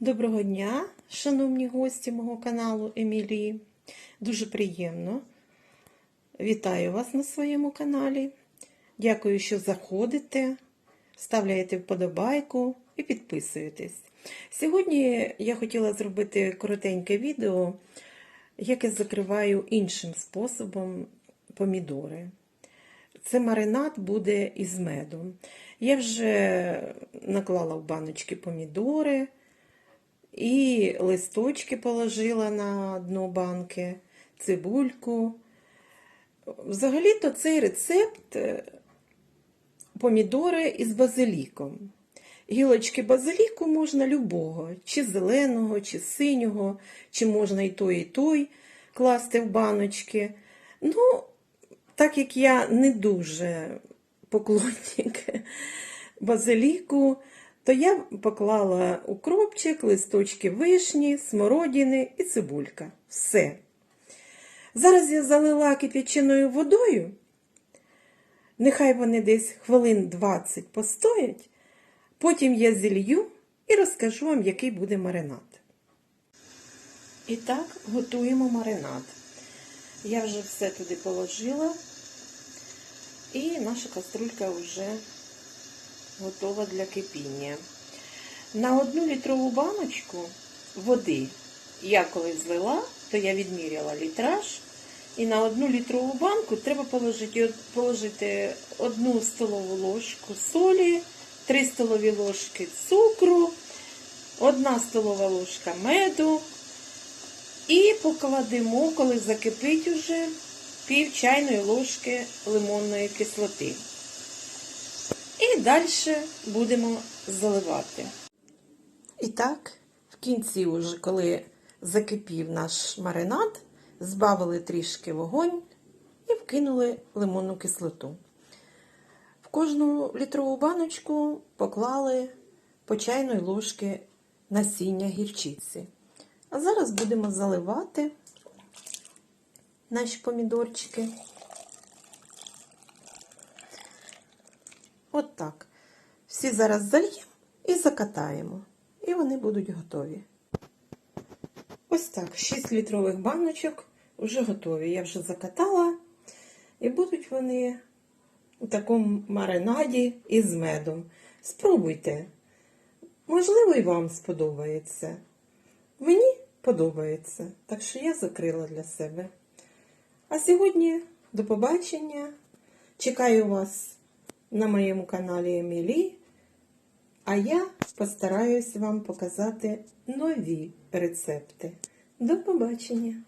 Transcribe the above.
Доброго дня, шановні гості мого каналу Емілії. Дуже приємно. Вітаю вас на своєму каналі. Дякую, що заходите, ставляєте вподобайку і підписуєтесь. Сьогодні я хотіла зробити коротеньке відео, як я закриваю іншим способом помідори. Це маринад буде із медом. Я вже наклала в баночки помідори і листочки положила на дно банки, цибульку. Взагалі-то цей рецепт е, помідори із базиліком. Гілочки базиліку можна любого, чи зеленого, чи синього, чи можна і той, і той класти в баночки. Ну, так як я не дуже поклонник базиліку, то я поклала укропчик, листочки вишні, смородини і цибулька. Все. Зараз я залила кип'яченою водою. Нехай вони десь хвилин 20 постоять. Потім я зілью і розкажу вам, який буде маринад. І так, готуємо маринад. Я вже все туди положила. І наша каструлька вже готова для кипіння. На одну літрову баночку води я коли злила, то я відміряла літраж. І на одну літрову банку треба положити, положити одну столову ложку солі, 3 столові ложки цукру, одна столова ложка меду. І покладемо, коли закипить уже пів чайної ложки лимонної кислоти. Далі будемо заливати. І так, в кінці, уже, коли закипів наш маринад, збавили трішки вогонь і вкинули лимонну кислоту. В кожну літрову баночку поклали по чайної ложки насіння гірчиці. А зараз будемо заливати наші помідорчики. От так. Всі зараз зальємо і закатаємо. І вони будуть готові. Ось так, 6 літрових баночок вже готові. Я вже закатала. І будуть вони у такому маринаді із медом. Спробуйте. Можливо, і вам сподобається. Мені подобається. Так що я закрила для себе. А сьогодні до побачення. Чекаю вас на моєму каналі Емілі. А я постараюсь вам показати нові рецепти. До побачення!